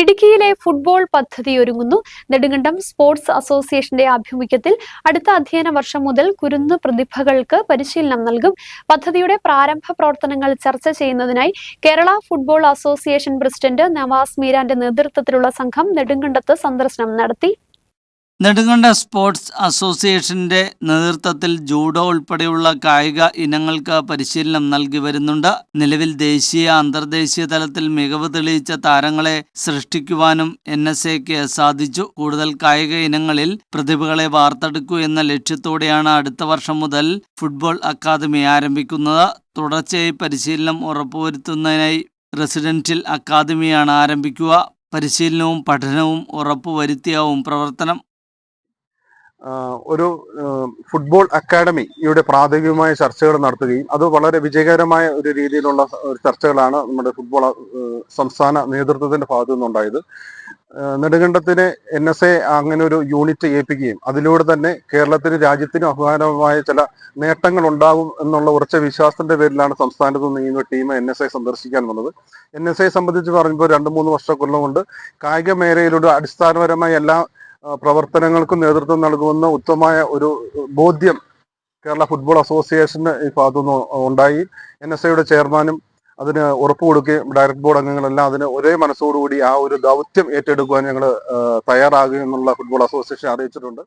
ഇടുക്കിയിലെ ഫുട്ബോൾ പദ്ധതി ഒരുങ്ങുന്നു. നെടുങ്കണ്ടം സ്പോർട്സ് അസോസിയേഷന്റെ ആഭിമുഖ്യത്തിൽ അടുത്ത അധ്യയന വർഷം മുതൽ കുരുന്ന് പ്രതിഭകൾക്ക് പരിശീലനം നൽകും. പദ്ധതിയുടെ പ്രാരംഭ പ്രവർത്തനങ്ങൾ ചർച്ച ചെയ്യുന്നതിനായി Kerala football association president Navas മീരാന്റെ നേതൃത്വത്തിലുള്ള സംഘം നെടുങ്കണ്ടത്ത് സന്ദർശനം നടത്തി. നെടുങ്കണ്ട സ്പോർട്സ് അസോസിയേഷന്റെ നേതൃത്വത്തിൽ ജൂഡോ ഉൾപ്പെടെയുള്ള കായിക ഇനങ്ങൾക്ക് പരിശീലനം നൽകി വരുന്നുണ്ട്. നിലവിൽ ദേശീയ അന്തർദേശീയ തലത്തിൽ മികവ് തെളിയിച്ച താരങ്ങളെ സൃഷ്ടിക്കുവാനും എൻ എസ് എക്ക് സാധിച്ചു. കൂടുതൽ കായിക ഇനങ്ങളിൽ പ്രതിഭകളെ വാർത്തെടുക്കൂ എന്ന ലക്ഷ്യത്തോടെയാണ് അടുത്ത വർഷം മുതൽ ഫുട്ബോൾ അക്കാദമി ആരംഭിക്കുന്നത്. തുടർച്ചയായി പരിശീലനം ഉറപ്പുവരുത്തുന്നതിനായി റെസിഡൻഷ്യൽ അക്കാദമിയാണ് ആരംഭിക്കുക. പരിശീലനവും പഠനവും ഉറപ്പുവരുത്തിയാവും പ്രവർത്തനം. ഒരു ഫുട്ബോൾ അക്കാഡമിയുടെ പ്രാഥമികമായ ചർച്ചകൾ നടത്തുകയും അത് വളരെ വിജയകരമായ ഒരു രീതിയിലുള്ള ചർച്ചകളാണ് നമ്മുടെ ഫുട്ബോൾ സംസ്ഥാന നേതൃത്വത്തിന്റെ ഭാഗത്തു നിന്നുണ്ടായത്. നെടുകണ്ടത്തിന് എൻ എസ് എ അങ്ങനെ ഒരു യൂണിറ്റ് ഏൽപ്പിക്കുകയും അതിലൂടെ തന്നെ കേരളത്തിന് രാജ്യത്തിനും അഭിമാനമായ ചില നേട്ടങ്ങൾ ഉണ്ടാകും എന്നുള്ള ഉറച്ച വിശ്വാസത്തിന്റെ പേരിലാണ് സംസ്ഥാനത്ത് നിന്ന് ടീം എൻ എസ് എ സന്ദർശിക്കാൻ വന്നത്. എൻ എസ് എ സംബന്ധിച്ച് പറയുമ്പോൾ രണ്ട് മൂന്ന് വർഷക്കൊല്ലം കൊണ്ട് കായിക മേഖലയിലൂടെ അടിസ്ഥാനപരമായ എല്ലാ പ്രവർത്തനങ്ങൾക്കും നേതൃത്വം നൽകുമെന്ന ഉത്തമമായ ഒരു ബോധ്യം കേരള ഫുട്ബോൾ അസോസിയേഷന് ഈ ഭാഗത്തുനിന്ന് ഉണ്ടായി. എൻ എസ് ഐയുടെ ചെയർമാനും അതിന് ഉറപ്പ് കൊടുക്കുകയും ഡയറക്ട് ബോർഡ് അംഗങ്ങളെല്ലാം അതിന് ഒരേ മനസ്സോടുകൂടി ആ ഒരു ദൗത്യം ഏറ്റെടുക്കുവാൻ ഞങ്ങൾ തയ്യാറാകുക എന്നുള്ള ഫുട്ബോൾ അസോസിയേഷൻ അറിയിച്ചിട്ടുണ്ട്.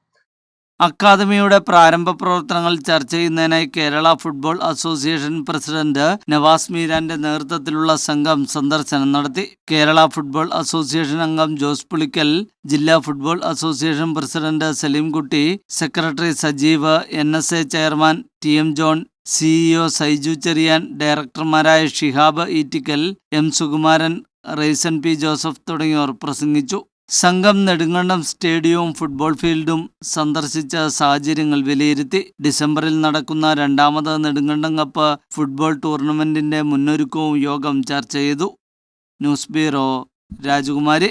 അക്കാദമിയുടെ പ്രാരംഭ പ്രവർത്തനങ്ങൾ ചർച്ച ചെയ്യുന്നതിനായി Kerala football association president Navas മീരാന്റെ നേതൃത്വത്തിലുള്ള സംഘം സന്ദർശനം നടത്തി. കേരള ഫുട്ബോൾ അസോസിയേഷൻ അംഗം ജോസ് പുളിക്കൽ ജില്ലാ football association president Salimkutty secretary Sajeev N chairman T M John CEO Saiju Cherian ഡയറക്ടർമാരായ Shihab Eettickal M Sukumaran Raison P Joseph തുടങ്ങിയവർ പ്രസംഗിച്ചു. സംഘം നെടുങ്കണ്ടം സ്റ്റേഡിയവും ഫുട്ബോൾ ഫീൽഡും സന്ദർശിച്ച സാഹചര്യങ്ങൾ വിലയിരുത്തി ഡിസംബറിൽ നടക്കുന്ന രണ്ടാമത് നെടുങ്കണ്ടം കപ്പ് ഫുട്ബോൾ ടൂർണമെന്റിന്റെ മുന്നൊരുക്കവും യോഗം ചർച്ച ചെയ്തു. ന്യൂസ് ബ്യൂറോ രാജകുമാരി.